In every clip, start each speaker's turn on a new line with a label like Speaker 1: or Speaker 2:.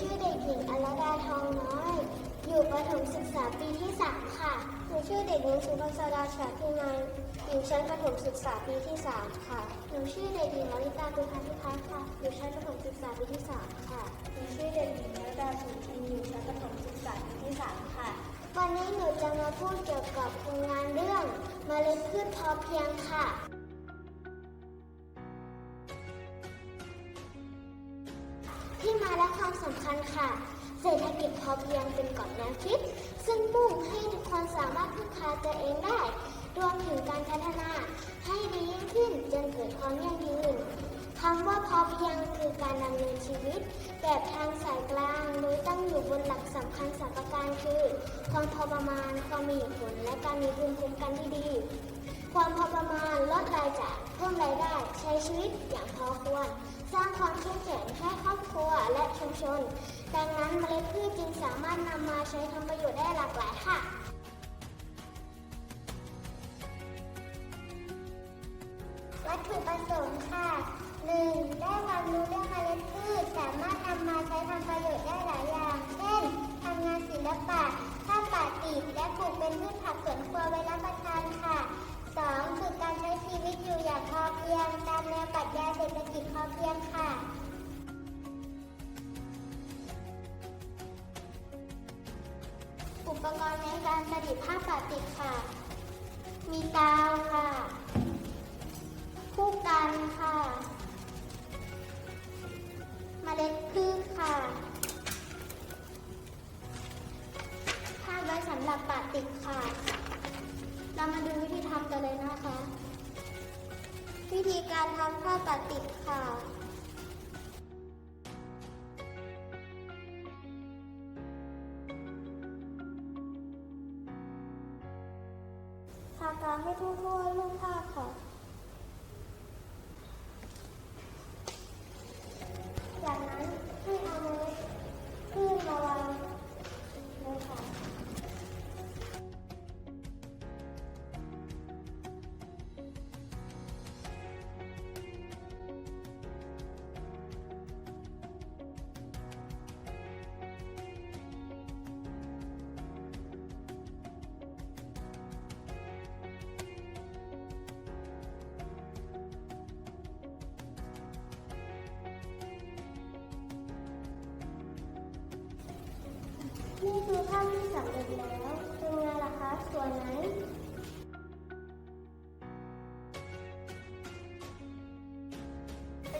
Speaker 1: ชื่อเด็กหญิงอรดาทองน้อย อยู่ประถมศึกษาปีที่สามค่ะ หนูชื่อเด็กหญิงสุภศดาฉาพิมานอยู่ชั้นประถมศึกษาปีที่สามค่ะ หนูชื่อเด็กหญิงลลิตาตุพันธิพัฒน์ค่ะ อยู่ชั้นประถมศึกษาปีที่สามค่ะ หนูชื่อเด็กหญิงนรดาสุทินอยู่ชั้นประถมศึกษาปีที่สามค่ะ วันนี้หนูจะมาพูดเกี่ยวกับโครงงานเรื่องเมล็ดพืชพอเพียงค่ะ มาและความสำคัญค่ะ เศรษฐกิจพอเพียงเป็นกรอบแนวคิด ซึ่งมุ่งให้ทุกคนสามารถพึ่งพาตัวเองได้ รวมถึงการพัฒนาให้ดียิ่งขึ้นจนเกิดความยั่งยืนคำว่าพอเพียงคือการดำเนินชีวิต แบบทางสายกลางโดยตั้งอยู่บนหลักสำคัญสามประการคือ ความพอประมาณ ความมีเหตุผลและการมีภูมิคุ้มกันที่ดี ความพอประมาณลดรายจ่ายเพิ่มรายได้ ใช้ชีวิตอย่างพอควร สร้างความเข้มแข็งให้ครอบครัวและชุมชน ดังนั้นเมล็ดพืชจึงสามารถนำมาใช้ทำประโยชน์ได้หลากหลายค่ะวัตถุประสงค์ค่ะ 1. ได้ พียงตามแนวปรัชญาเศรษฐกิจพอเพียงค่ะอุปกรณ์ในการประดิษฐ์ผ้าปาติดค่ะ มีกาวค่ะ คู่กันค่ะเมล็ดพืชค่ะผ้าไว้สำหรับปะติดค่ะ เรามาดูวิธีทำกันเลยนะคะ วิธีการทำผ้าปะติดค่ะทาการให้ทั่วๆรูปผ้าค่ะ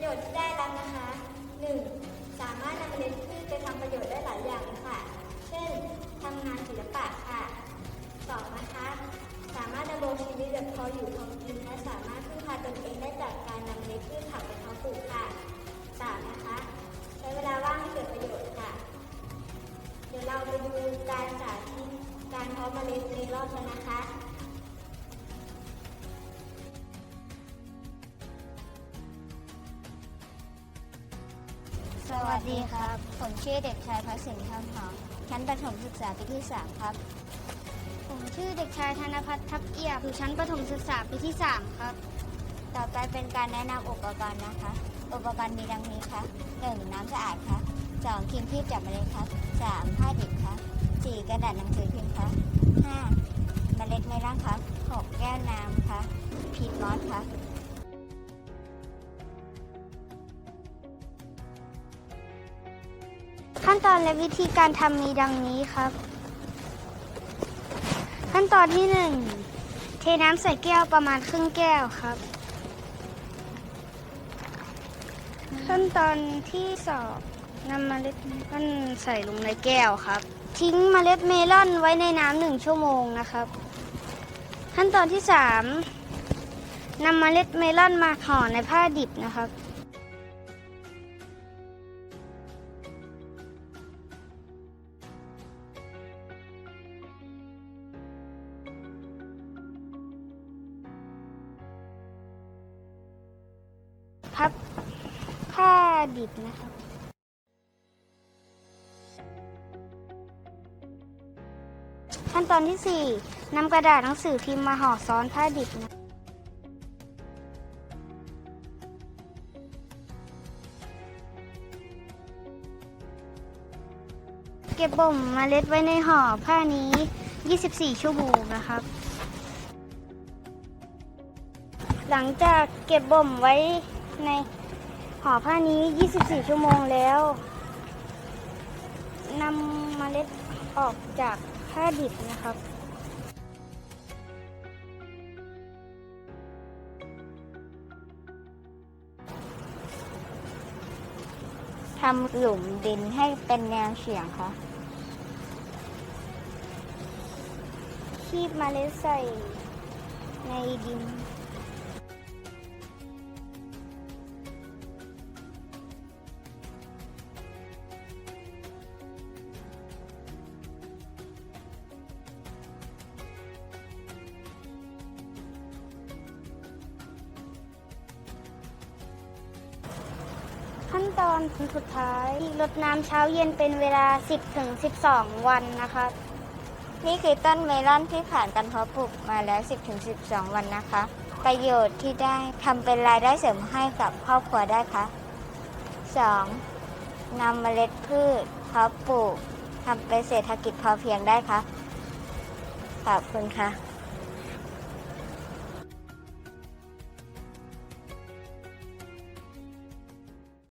Speaker 2: โยชน์ที่ได้รับนะคะ 1. สามารถนำเมล็ดพืชไปทำประโยชน์ได้หลายอย่างค่ะ เช่นทำงานศิลปะค่ะ 2. นะคะสามารถดำรงชีวิตแบบพออยู่พอกินและสามารถพึ่งพาตนเองได้จากการนำเมล็ดพืชผักไปเพาะปลูกค่ะ 3. นะคะใช้เวลาว่างให้เกิดประโยชน์ค่ะ เดี๋ยวเราไปดูการสาธิตการเพาะเมล็ดในรอบกันนะคะ
Speaker 3: วัสดีครับ ผมชื่อเด็กชายพัสินคำหอมชั้นประถมศึกษาปีที่ 3 ครับ ผมชื่อเด็กชายธนพัฒน์ทับเอียบอยู่ชั้นประถมศึกษาปีที่ 3 ครับ ต่อไปเป็นการแนะนำอุปกรณ์นะคะ อุปกรณ์มีดังนี้ครับ 1. น้ำสะอาดครับ 2. ครีมที่จับเมล็ดครับ 3. ผ้าดิบครับ 4. กระดาษหนังสือพิมพ์ครับ 5. เมล็ดเมลอนครับ 6. แก้วน้ำครับพีทมอสครั
Speaker 1: ขั้นตอนและวิธีการทำมีดังนี้ครับ ขั้นตอนที่หนึ่งเทน้ำใส่แก้วประมาณครึ่งแก้วครับ ขั้นตอนที่สองนำเมล็ดเมลอนใส่ลงในแก้วครับ ทิ้งเมล็ดเมลอนไว้ในน้ำหนึ่งชั่วโมงนะครับ ขั้นตอนที่สามนำเมล็ดเมลอนมาห่อในผ้าดิบนะครับ ดิบนะครับขั้นตอนที่ 4นำกระดาษหนังสือพิมพ์มาห่อซ้อนผ้าดิบนะ
Speaker 4: เก็บบ่มเมล็ดไว้ในห่อผ้านี้ 24 ชั่วโมงนะครับ หลังจากเก็บบ่มไว้ใน อผ้านี้ 24 ชั่วโมงแล้วนำเมล็ดออกจากผ้าดิบนะครับทำหลุมดินให้เป็นแนวเฉียงค่ะคีบเมล็ดใส่ในดิน ขั้นสุดท้ายรดน้ำเช้าเย็นเป็นเวลา 10ถึง12 วันนะคะนี่คือต้นเมลอนที่ผ่านการเพาะปลูกมาแล้ว 10ถึง12 วันนะคะ ประโยชน์ที่ได้ทำเป็นรายได้เสริมให้กับครอบครัวได้คะ 2. นำเมล็ดพืชเพาะปลูกทำเป็นเศรษฐกิจพอเพียงได้คะขอบคุณค่ะ